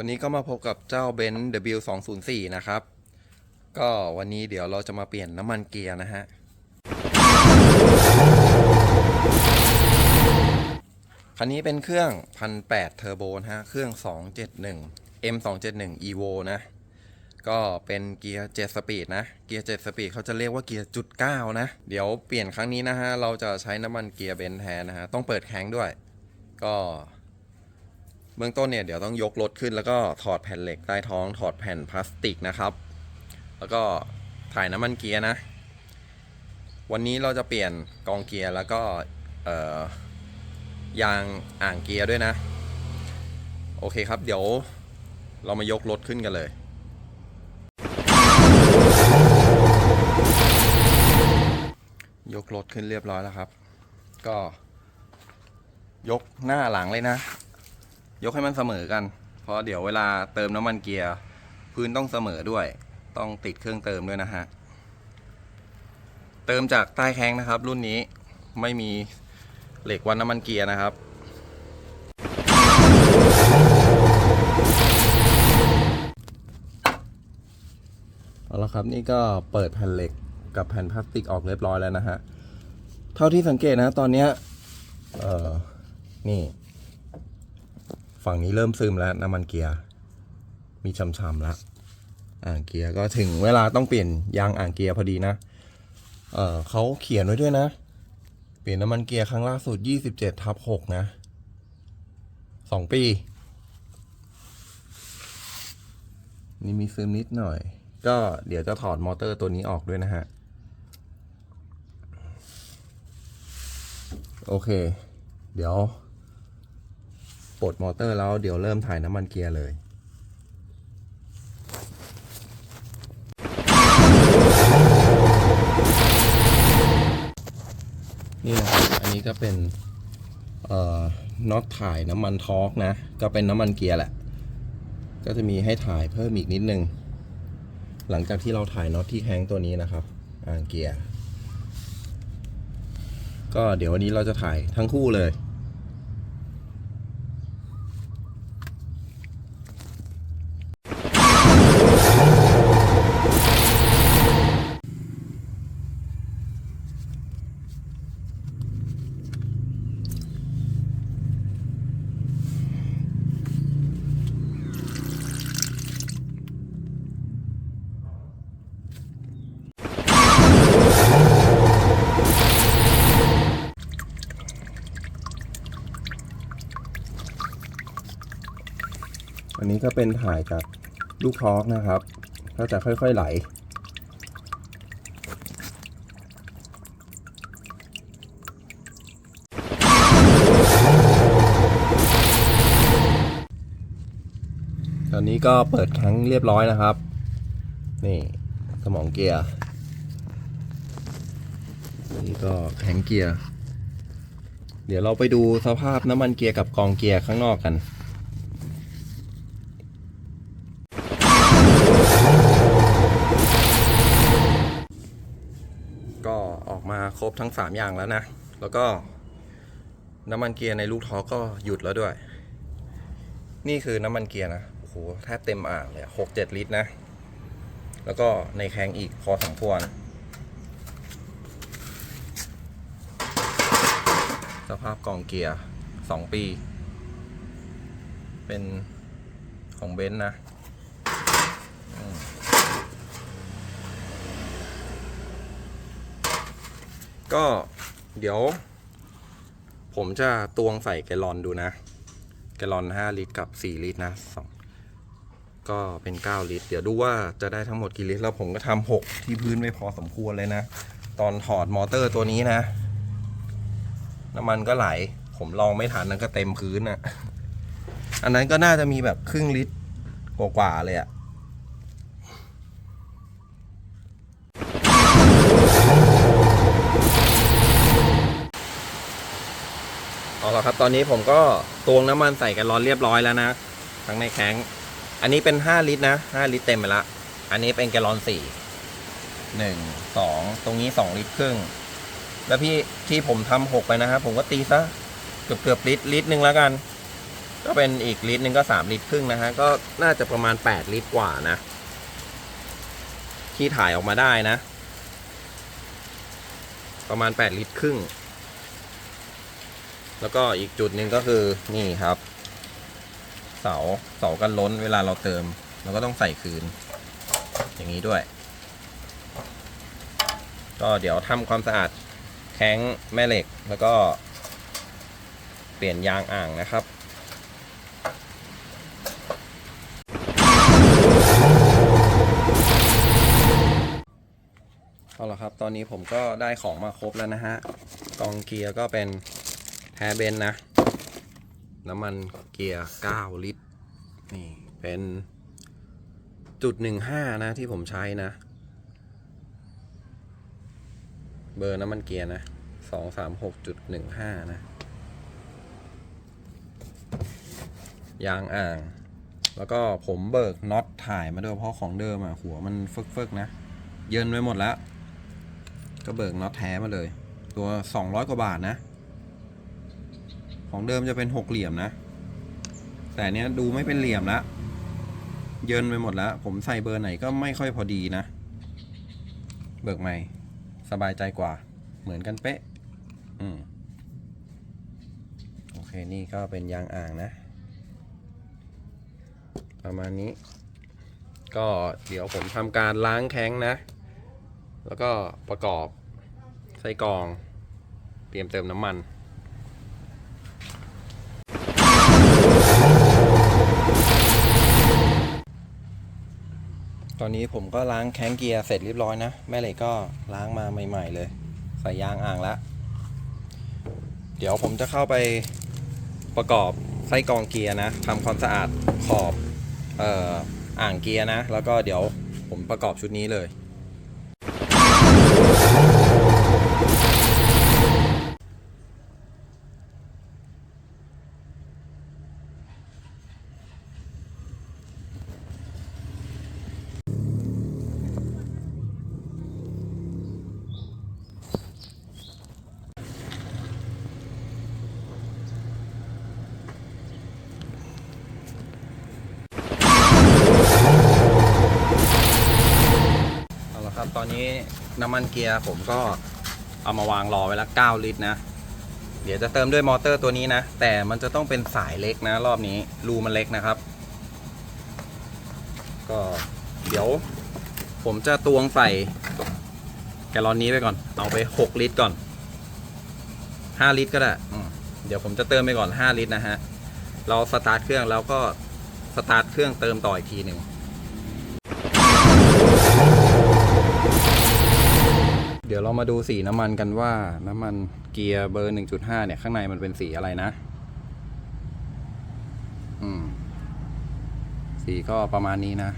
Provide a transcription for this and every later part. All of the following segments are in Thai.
วันนี้ก็มาพบกับเจ้าเบนซ์ W204 นะครับ ก็วันนี้เดี๋ยวเราจะมาเปลี่ยนน้ำมันเกียร์นะฮะ คันนี้เป็นเครื่อง 1,800เทอร์โบนะฮะ เครื่อง 271 M271 Evo นะ ก็เป็นเกียร์7สปีดนะ เกียร์7สปีดเขาจะเรียกว่าเกียร์จุด9นะ เดี๋ยวเปลี่ยนครั้งนี้นะฮะ เราจะใช้น้ำมันเกียร์เบนซ์แทนนะฮะ ต้องเปิดแข้งด้วย ก็ เบื้องต้นเนี่ยเดี๋ยวต้องยกรถขึ้นแล้วก็ถอดแผ่นเหล็กใต้ท้อง ถอดแผ่นพลาสติกนะครับ แล้วก็ถ่ายน้ำมันเกียร์นะ วันนี้เราจะเปลี่ยนกองเกียร์แล้วก็ยางอ่างเกียร์ด้วยนะ โอเคครับ เดี๋ยวเรามายกรถขึ้นกันเลยยกรถขึ้นเรียบร้อยแล้วครับ ก็ยกหน้าหลังเลยนะ ยกให้มันเสมอกัน เพราะเดี๋ยวเวลาเติมน้ำมันเกียร์พื้นต้องเสมอด้วย ต้องติดเครื่องเติมด้วยนะฮะ เติมจากใต้แข้งนะครับ รุ่นนี้ไม่มีเหล็กวัดน้ำมันเกียร์นะครับเอาละครับนี่ก็เปิดแผ่นเหล็กกับแผ่นพลาสติกออกเรียบร้อยแล้วนะฮะ เท่าที่สังเกตนะตอนเนี้ยเออนี่ ฝั่งนี้เริ่มซึมแล้วน้ำมันเกียร์ มีช้ำๆแล้วอ่างเกียร์ก็ถึงเวลาต้องเปลี่ยนยางอ่างเกียร์พอดีนะ เออเขาเขียนไว้ด้วยนะ เปลี่ยนน้ำมันเกียร์ครั้งล่าสุด 27ทับ6นะ 2 ปี นี่มีซึมนิดหน่อย ก็เดี๋ยวจะถอดมอเตอร์ตัวนี้ออกด้วยนะฮะ โอเค เดี๋ยว ปลดมอเตอร์แล้วเดี๋ยวเริ่มถ่ายน้ำมันเกียร์เลยนี่นะครับอันนี้ก็เป็นเอ่อน็อตถ่ายน้ำมันทอร์กนะ ก็เป็นน้ำมันเกียร์แหละ ก็จะมีให้ถ่ายเพิ่มอีกนิดนึง หลังจากที่เราถ่ายน็อตที่แข้งตัวนี้นะครับอ่างเกียร์ ก็เดี๋ยววันนี้เราจะถ่ายทั้งคู่เลย อันนี้ก็เป็นถ่ายจากลูกทอร์กนะครับ ก็จะค่อยๆไหล ตอนนี้ก็เปิดแข้งเรียบร้อยนะครับ นี่สมองเกียร์ นี่ก็แข็งเกียร์ เดี๋ยวเราไปดูสภาพน้ำมันเกียร์กับกองเกียร์ข้างนอกกัน ก็ออกมาครบทั้ง 3 อย่างแล้วนะ แล้วก็น้ำมันเกียร์ในลูกท้อก็หยุดแล้วด้วย นี่คือน้ำมันเกียร์นะ โอ้โหแทบเต็มอ่างเลยหกเจ็ดลิตรนะ แล้วก็ในแข้งอีกพอสมควรสภาพกล่องเกียร์ 2 ปี เป็นของเบนซ์นะ ก็เดี๋ยว ผมจะตวงใส่แกลลอนดูนะ แกลลอน 5 ลิตรกับ 4 ลิตรนะสองก็เป็น 9 ลิตร เดี๋ยวดูว่าจะได้ทั้งหมดกี่ลิตร แล้วผมก็ทำ6ที่พื้นไม่พอสมควรเลยนะ ตอนถอดมอเตอร์ตัวนี้นะ น้ำมันก็ไหล ผมลองไม่ทันนั้นก็เต็มพื้นอะ่ะ อันนั้นก็น่าจะมีแบบครึ่งลิตรกว่าๆเลยอะ่ เอาละครับตอนนี้ผมก็ตวงน้ำมันใส่แกันร้อนเรียบร้อยแล้วนะทั้งในแข้งอันนี้เป็น 5 ลิตรนะ 5 ลิตรเต็มไปละอันนี้เป็นแกลลอน4 1 2ตรงนี้2ลิตรครึ่ง แล้วพี่ที่ผมทำหกไปนะครับผมก็ตีซะเกือบเกือบลิตรลิตรหนึ่งแล้วกัน ก็เป็นอีกลิตรหนึ่งก็สามลิตรครึ่งนะฮะก็น่าจะประมาณแปดลิตรกว่านะ ที่ถ่ายออกมาได้นะ ประมาณแปดลิตรครึ่ง แล้วก็อีกจุดหนึ่งก็คือนี่ครับ เสาเสากันล้นเวลาเราเติมเราก็ต้องใส่คืน อย่างนี้ด้วย ก็เดี๋ยวทำความสะอาดแข้งแม่เหล็กแล้วก็เปลี่ยนยางอ่างนะครับเอาละครับ ตอนนี้ผมก็ได้ของมาครบแล้วนะฮะ กองเกียร์ก็เป็น แท้เบนนะ น้ำมันเกียร์ 9 ลิตร นี่เป็นจุดหนึ่งห้านะที่ผมใช้นะ เบอร์น้ำมันเกียร์นะสองสามหกจุดหนึ่งห้านะยางอ่าง แล้วก็ผมเบิกน็อตถ่ายมาด้วยเพราะของเดิมอะหัวมันเฟิกๆนะ เยินไปหมดแล้ว ก็เบิกน็อตแท้มาเลย ตัว200กว่าบาทนะ ของเดิมจะเป็นหกเหลี่ยมนะ แต่เนี้ยดูไม่เป็นเหลี่ยมละเยินไปหมดแล้ว ผมใส่เบอร์ไหนก็ไม่ค่อยพอดีนะ เบิกใหม่ สบายใจกว่า เหมือนกันเป๊ะ อืมโอเค นี่ก็เป็นยางอ่างนะ ประมาณนี้ ก็เดี๋ยวผมทำการล้างแข้งนะ แล้วก็ประกอบใส่กรอง เตรียมเติมน้ำมัน ตอนนี้ผมก็ล้างแข้งเกียร์เสร็จเรียบร้อยนะ แม่เหล็กก็ล้างมาใหม่ ๆ เลย ใส่ยางอ่างแล้วเดี๋ยวผมจะเข้าไปประกอบไส้กรองเกียร์นะทำความสะอาดขอบเอ่ออ่างเกียร์นะ แล้วก็เดี๋ยวผมประกอบชุดนี้เลย เอาละครับ ตอนนี้ น้ำมันเกียร์ผมก็เอามาวางรอไว้ล้ว9ลิตรนะ เดี๋ยวจะเติมด้วยมอเตอร์ตัวนี้นะ แต่มันจะต้องเป็นสายเล็กนะ รอบนี้รูมันเล็กนะครับ ก็เดี๋ยวผมจะตวงใส่แกลลอนนี้ไปก่อน เอาไป 6 ลิตรก่อน 5 ลิตรก็ได้เดี๋ยวผมจะเติมไปก่อน 5 ลิตรนะฮะ เราสตาร์ทเครื่องแล้วก็สตาร์ทเครื่องเติมต่ออีกทีหนึ่ง ดี๋ยวเรามาดูสีน้ำมันกันว่าน้ำมันเกียร์เบอร์ 1.5 เนี่ย ข้างในมันเป็นสีอะไรนะ อืม สีก็ประมาณนี้นะ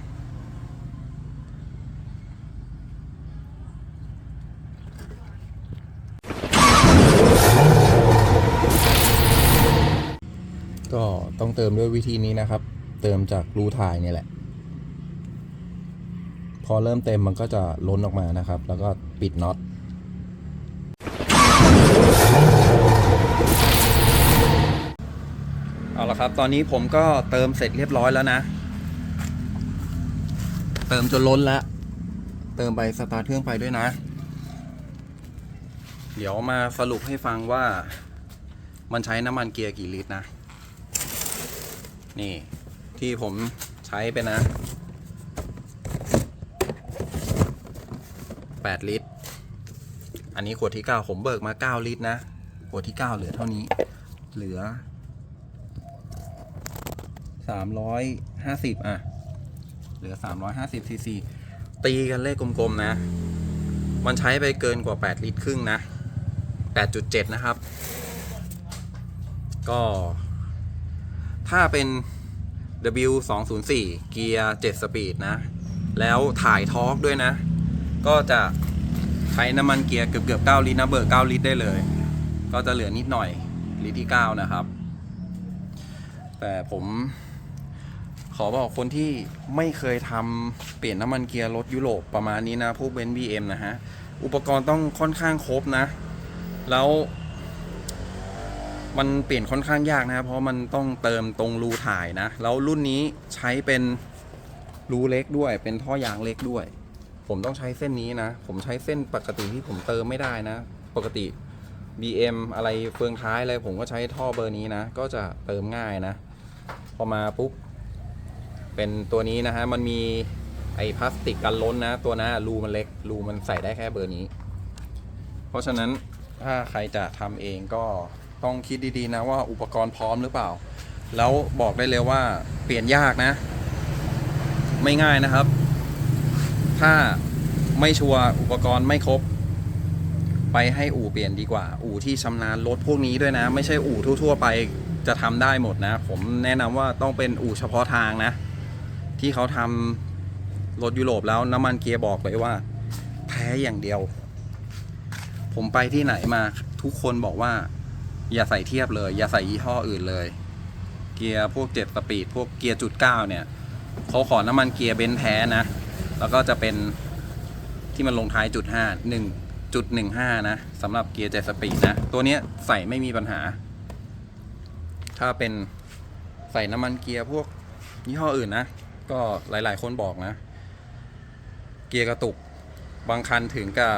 ก็ต้องเติมด้วยวิธีนี้นะครับ เติมจากรูถ่ายเนี่ยแหละพอเริ่มเต็มมันก็จะล้นออกมานะครับ แล้วก็ปิดน็อต เอาละครับ ตอนนี้ผมก็เติมเสร็จเรียบร้อยแล้วนะ เติมจนล้นแล้ว เติมไปสตาร์ทเครื่องไปด้วยนะ เดี๋ยวมาสรุปให้ฟังว่า มันใช้น้ำมันเกียร์กี่ลิตรนะ นี่ที่ผมใช้ไปนะ 8 ลิตร อันนี้ขวดที่ 9 ผมเบิกมา 9 ลิตรนะ ขวดที่ 9 เหลือเท่านี้ เหลือ 350อะ เหลือ350ซีซีตีกันเลขกลมๆนะ มันใช้ไปเกินกว่า8ลิตรครึ่งนะ8.7นะครับ ก็ ถ้าเป็น W204 เกียร์7สปีดนะ แล้วถ่ายทอร์กด้วยนะ ก็จะใช้น้ำมันเกียร์เกือบเกือบ9ลิตรนะเบิก9ลิตรได้เลย ก็จะเหลือนิดหน่อยลิตรที่ 9 นะครับ แต่ผม ขอบอกคนที่ไม่เคยทำเปลี่ยนน้ำมันเกียร์รถยุโรปประมาณนี้นะพวกเบนซ์บีเอ็มนะฮะ อุปกรณ์ต้องค่อนข้างครบนะ แล้ว มันเปลี่ยนค่อนข้างยากนะ เพราะมันต้องเติมตรงรูถ่ายนะ แล้วรุ่นนี้ใช้เป็นรูเล็กด้วย เป็นท่อยางเล็กด้วย ผมต้องใช้เส้นนี้นะ ผมใช้เส้นปกติที่ผมเติมไม่ได้นะ ปกติ BM อะไรเฟืองท้ายอะไรผมก็ใช้ท่อเบอร์นี้นะ ก็จะเติมง่ายนะ พอมาปุ๊บ เป็นตัวนี้นะฮะ มันมีไอพลาสติกกันล้นนะ ตัวน้ารูมันเล็ก รูมันใส่ได้แค่เบอร์นี้ เพราะฉะนั้นถ้าใครจะทำเองก็ต้องคิดดีๆนะว่าอุปกรณ์พร้อมหรือเปล่า แล้วบอกได้เลยว่าเปลี่ยนยากนะ ไม่ง่ายนะครับ ถ้าไม่ชัวร์อุปกรณ์ไม่ครบ ไปให้อู่เปลี่ยนดีกว่า อู่ที่ชำนาญรถพวกนี้ด้วยนะ ไม่ใช่อู่ทั่ว ๆ ไปจะทำได้หมดนะ ผมแนะนำว่าต้องเป็นอู่เฉพาะทางนะ ที่เขาทำรถยุโรปแล้วน้ำมันเกียร์บอกเลยว่า แพ้อย่างเดียว ผมไปที่ไหนมาทุกคนบอกว่า อย่าใส่เทียบเลย อย่าใส่ยี่ห้ออื่นเลย เกียร์พวกเจ็ดสปีดพวกเกียร์จุดเก้าเนี่ยเขาขอน้ำมันเกียร์เบนซ์แท้นะ แล้วก็จะเป็นที่มันลงท้ายจุดห้าหนึ่งจุดหนึ่งห้านะสำหรับเกียร์เจ็ดสปีดนะ ตัวเนี้ยใส่ไม่มีปัญหา ถ้าเป็นใส่น้ำมันเกียร์พวกยี่ห้ออื่นนะ ก็หลาย ๆ คนบอกนะ เกียร์กระตุกบางคันถึงกับ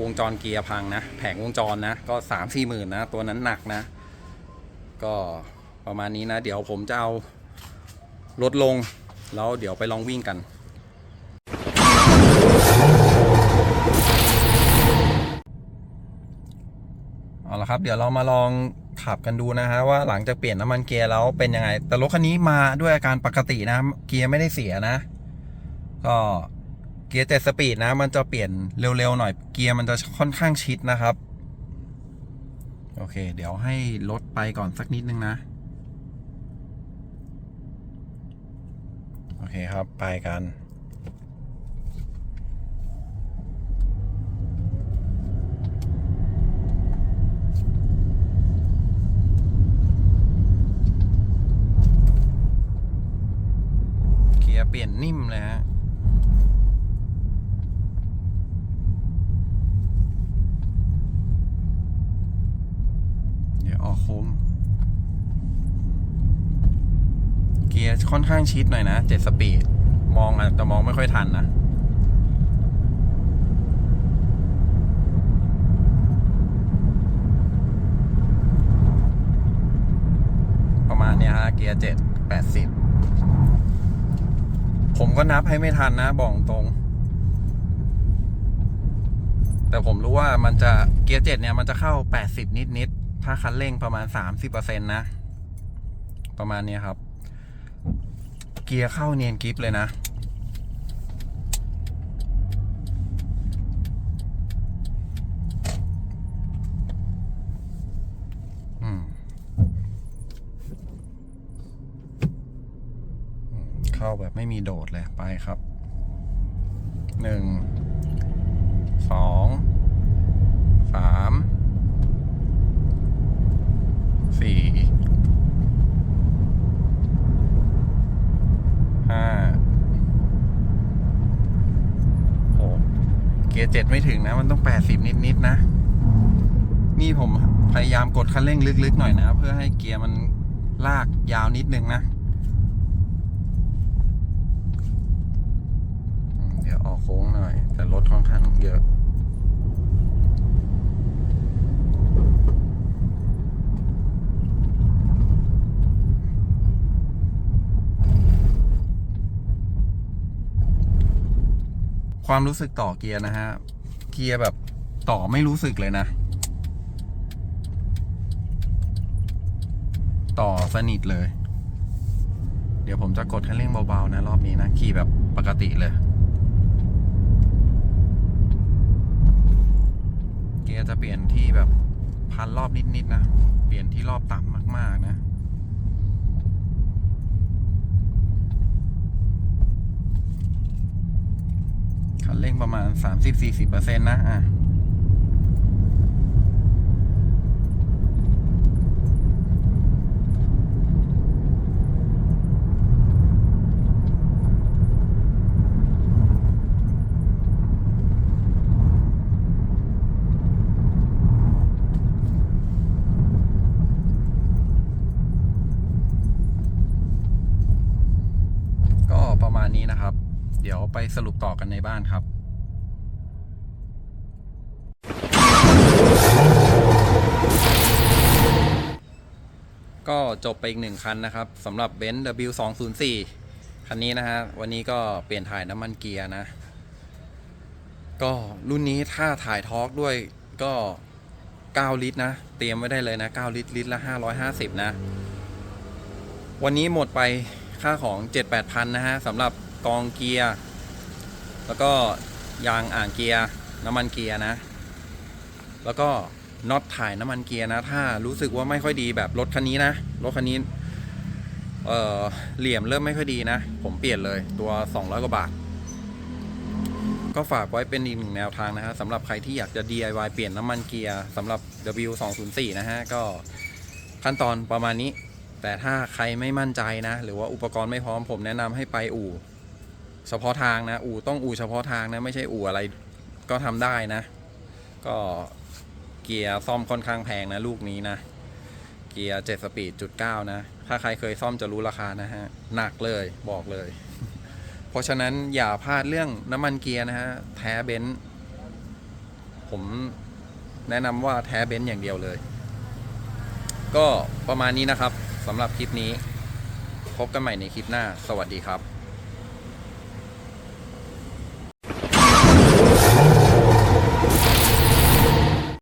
วงจรเกียร์พังนะ แผงวงจรนะ ก็สามสี่หมื่นนะ ตัวนั้นหนักนะ ก็ประมาณนี้นะ เดี๋ยวผมจะเอาลดลง แล้วเดี๋ยวไปลองวิ่งกัน เอาละครับ เดี๋ยวเรามาลอง ขับกันดูนะฮะว่าหลังจากเปลี่ยนน้ำมันเกียร์แล้วเป็นยังไง แต่รถคันนี้มาด้วยอาการปกตินะ เกียร์ไม่ได้เสียนะ ก็เกียร์เจ็ดสปีดนะ มันจะเปลี่ยนเร็วๆหน่อยเกียร์มันจะค่อนข้างชิดนะครับ โอเค เดี๋ยวให้รถไปก่อนสักนิดนึงนะ โอเคครับไปกัน เปลี่ยนนิ่มเลยฮะเดี๋ยวออกโค้งเกียร์ค่อนข้างชิดหน่อยนะเจ็ดสปีด มองอาจจะมองไม่ค่อยทันนะประมาณเนี้ยฮะเกียร์เจ็ดแปดสิบ ผมก็นับให้ไม่ทันนะบอกตรง แต่ผมรู้ว่ามันจะเกียร์เจ็ดเนี่ยมันจะเข้าแปดสิบนิดนิดๆถ้าคันเร่งประมาณสามสิบเปอร์เซ็นต์นะ ประมาณนี้ครับ เกียร์เข้าเนียนกิฟเลยนะ อืม เข้าแบบ ไม่มีโดดเลยไปครับหนึ่งสองสามสี่ห้าหกเกียร์เจ็ดไม่ถึงนะ มันต้องแปดสิบนิดๆนะนี่ผมพยายามกดคันเร่งลึกๆหน่อยนะ เพื่อให้เกียร์มันลากยาวนิดนึงนะ อืมเดี๋ยวออก โค้งหน่อย แต่รถค่อนข้างเยอะ ความรู้สึกต่อเกียร์นะฮะ เกียร์แบบต่อไม่รู้สึกเลยนะ ต่อสนิทเลย เดี๋ยวผมจะกดคันเร่งเบาๆนะ รอบนี้นะ ขี่แบบปกติเลย เกียร์จะเปลี่ยนที่แบบพันรอบนิดๆนะ เปลี่ยนที่รอบต่ำมากๆนะ คันเร่งประมาณ 30-40%นะ อะ มาณนี้นะครับ เดี๋ยวไปสรุปต่อกัน ในบ้านครับก็จบไปอีกหนึ่งคันนะครับสำหรับเบนซ์ W204 คันนี้นะฮะ วันนี้ก็เปลี่ยนถ่ายน้ำมันเกียร์นะ ก็รุ่นนี้ถ้าถ่ายทอร์กด้วยก็ 9 ลิตรนะ เตรียมไว้ได้เลยนะ 9 ลิตร ลิตรละ 550 นะ วันนี้หมดไปค่าของ 7-8พันนะฮะสำหรับกองเกียร์ แล้วก็ยางอ่างเกียร์น้ำมันเกียร์นะ แล้วก็น็อตถ่ายน้ำมันเกียร์นะ ถ้ารู้สึกว่าไม่ค่อยดีแบบรถคันนี้นะ รถคันนี้ เอ่อ เหลี่ยมเริ่มไม่ค่อยดีนะ ผมเปลี่ยนเลยตัว 200 กว่าบาท ก็ฝากไว้เป็นอีกหนึ่งแนวทางนะฮะสำหรับใครที่อยากจะ DIY เปลี่ยนน้ำมันเกียร์สำหรับ W204 นะฮะ ก็ขั้นตอนประมาณนี้ แต่ถ้าใครไม่มั่นใจนะ หรือว่าอุปกรณ์ไม่พร้อมผมแนะนำให้ไปอู่ เฉพาะทางนะ อู่ต้องอู่เฉพาะทางนะ ไม่ใช่อู่อะไรก็ทำได้นะ ก็เกียร์ซ่อมค่อนข้างแพงนะ ลูกนี้นะ เกียร์7สปีดจุด9นะ ถ้าใครเคยซ่อมจะรู้ราคานะฮะ หนักเลยบอกเลย เพราะฉะนั้นอย่าพลาดเรื่องน้ำมันเกียร์นะฮะ แท้เบนซ์ผมแนะนำว่าแท้เบนซ์อย่างเดียวเลย ก็ประมาณนี้นะครับสำหรับคลิปนี้ พบกันใหม่ในคลิปหน้า สวัสดีครับ